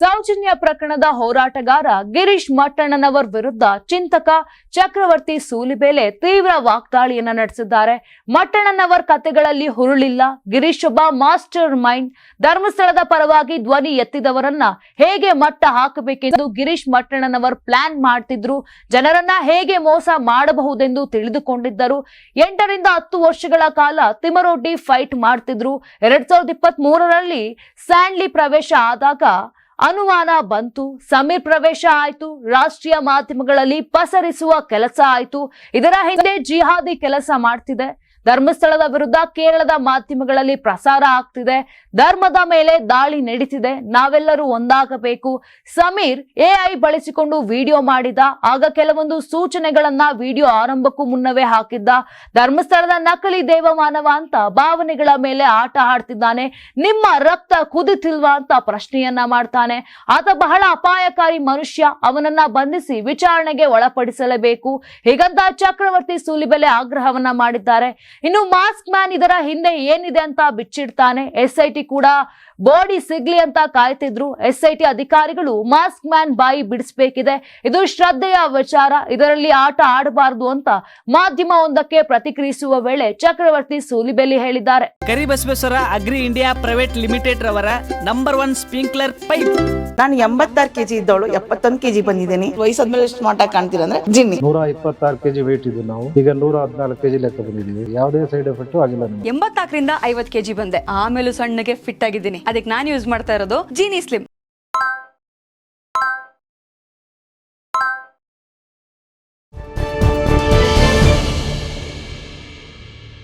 ಸೌಜನ್ಯ ಪ್ರಕರಣದ ಹೋರಾಟಗಾರ ಗಿರೀಶ್ ಮಟ್ಟಣ್ಣನವರ್ ವಿರುದ್ಧ ಚಿಂತಕ ಚಕ್ರವರ್ತಿ ಸೂಲಿಬೇಲೆ ತೀವ್ರ ವಾಗ್ದಾಳಿಯನ್ನ ನಡೆಸಿದ್ದಾರೆ. ಮಟ್ಟಣ್ಣನವರ್ ಕತೆಗಳಲ್ಲಿ ಹುರುಳಿಲ್ಲ. ಗಿರೀಶ್ ಒಬ್ಬ ಮಾಸ್ಟರ್ ಮೈಂಡ್ ಧರ್ಮಸ್ಥಳದ ಪರವಾಗಿ ಧ್ವನಿ ಎತ್ತಿದವರನ್ನ ಹೇಗೆ ಮಟ್ಟ ಹಾಕಬೇಕೆಂದು ಗಿರೀಶ್ ಮಟ್ಟಣ್ಣನವರ್ ಪ್ಲಾನ್ ಮಾಡ್ತಿದ್ರು. ಜನರನ್ನ ಹೇಗೆ ಮೋಸ ಮಾಡಬಹುದೆಂದು ತಿಳಿದುಕೊಂಡಿದ್ದರು. ಎಂಟರಿಂದ ಹತ್ತು ವರ್ಷಗಳ ಕಾಲ ತಿಮರೊಡ್ಡಿ ಫೈಟ್ ಮಾಡ್ತಿದ್ರು. ಎರಡ್ ಸಾವಿರದ ಇಪ್ಪತ್ತ್ ಮೂರರಲ್ಲಿ ಸ್ಯಾನ್ಲಿ ಪ್ರವೇಶ ಆದಾಗ ಅನುಮಾನ ಬಂತು ಸಮೀರ್ ಪ್ರವೇಶ ಆಯ್ತು, ರಾಷ್ಟ್ರೀಯ ಮಾಧ್ಯಮಗಳಲ್ಲಿ ಪಸರಿಸುವ ಕೆಲಸ ಆಯ್ತು. ಇದರ ಹಿಂದೆ ಜಿಹಾದಿ ಕೆಲಸ ಮಾಡ್ತಿದೆ. ಧರ್ಮಸ್ಥಳದ ವಿರುದ್ಧ ಕೇರಳದ ಮಾಧ್ಯಮಗಳಲ್ಲಿ ಪ್ರಸಾರ ಆಗ್ತಿದೆ. ಧರ್ಮದ ಮೇಲೆ ದಾಳಿ ನಡೆಸಿದೆ. ನಾವೆಲ್ಲರೂ ಒಂದಾಗಬೇಕು. ಸಮೀರ್ ಎಐ ಬಳಸಿಕೊಂಡು ವಿಡಿಯೋ ಮಾಡಿದ. ಆಗ ಕೆಲವೊಂದು ಸೂಚನೆಗಳನ್ನ ವಿಡಿಯೋ ಆರಂಭಕ್ಕೂ ಮುನ್ನವೇ ಹಾಕಿದ್ದ. ಧರ್ಮಸ್ಥಳದ ನಕಲಿ ದೇವಮಾನವ ಅಂತ ಭಾವನೆಗಳ ಮೇಲೆ ಆಟ ಆಡ್ತಿದ್ದಾನೆ. ನಿಮ್ಮ ರಕ್ತ ಕುದಿತಿಲ್ವಾ ಅಂತ ಪ್ರಶ್ನೆಯನ್ನ ಮಾಡ್ತಾನೆ. ಆತ ಬಹಳ ಅಪಾಯಕಾರಿ ಮನುಷ್ಯ. ಅವನನ್ನ ಬಂಧಿಸಿ ವಿಚಾರಣೆಗೆ ಒಳಪಡಿಸಲೇಬೇಕು. ಹೀಗಂತ ಚಕ್ರವರ್ತಿ ಸೂಲಿಬೆಲೆ ಆಗ್ರಹವನ್ನ ಮಾಡಿದ್ದಾರೆ. ಇನ್ನು ಮಾಸ್ಕ್ ಮ್ಯಾನ್ ಇದರ ಹಿಂದೆ ಏನಿದೆ ಅಂತ ಬಿಚ್ಚಿಡ್ತಾನೆ. ಎಸ್ ಐ ಟಿ ಕೂಡ ಬಾಡಿ ಸಿಗ್ಲಿ ಅಂತ ಕಾಯ್ತಿದ್ರು. ಎಸ್ ಐ ಟಿ ಅಧಿಕಾರಿಗಳು ಮಾಸ್ಕ್ ಮ್ಯಾನ್ ಬಾಯಿ ಬಿಡಿಸ್ಬೇಕಿದೆ. ಇದು ಶ್ರದ್ಧೆಯ ವಿಚಾರ. ಇದರಲ್ಲಿ ಆಟ ಆಡಬಾರದು ಅಂತ ಮಾಧ್ಯಮವೊಂದಕ್ಕೆ ಪ್ರತಿಕ್ರಿಯಿಸುವ ವೇಳೆ ಚಕ್ರವರ್ತಿ ಸೂಲಿಬೆಲಿ ಹೇಳಿದ್ದಾರೆ. Karibasaveshwara agri India private limited ರವರ ನಂಬರ್ ಒನ್ ಸ್ಪ್ರಿಂಕ್ಲರ್ ಪೈಪ್. ನಾನು ಎಂಬತ್ತಾರು ಕೆಜಿ ಇದ್ದವಳು ಎಪ್ಪತ್ತೊಂದು ಕೆಜಿ ಬಂದಿದ್ದೀನಿ. ವಯಸ್ಸಾದ್ಮೇಲೆ ಸ್ಮಾರ್ಟ್ ಆಗಿ ಕಾಣ್ತೀರ ಅಂದ್ರೆ ಜಿನ್ನಿ. ನೂರ ಇಪ್ಪತ್ತಾರು ಕೆಜಿ ವೇಟ್ ಇದ್ದೀವಿ ನಾವು. ಈಗ ನೂರ ಹದಿನಾಲ್ಕು ಕೆಜಿ ಲೆಕ್ಕ ಬಂದಿದ್ದೀವಿ. ಯಾವುದೇ ಸೈಡ್ ಎಫೆಕ್ಟ್ ಆಗಿಲ್ಲ ಎಂಬತ್ತಾಕರಿಂದ ಐವತ್ ಕೆಜಿ ಬಂದೆ. ಆಮೇಲೂ ಸಣ್ಣಗೆ ಫಿಟ್ ಆಗಿದ್ದೀನಿ. ಅದಕ್ಕೆ ನಾನು ಯೂಸ್ ಮಾಡ್ತಾ ಇರೋದು ಜೀನಿ ಸ್ಲಿಮ್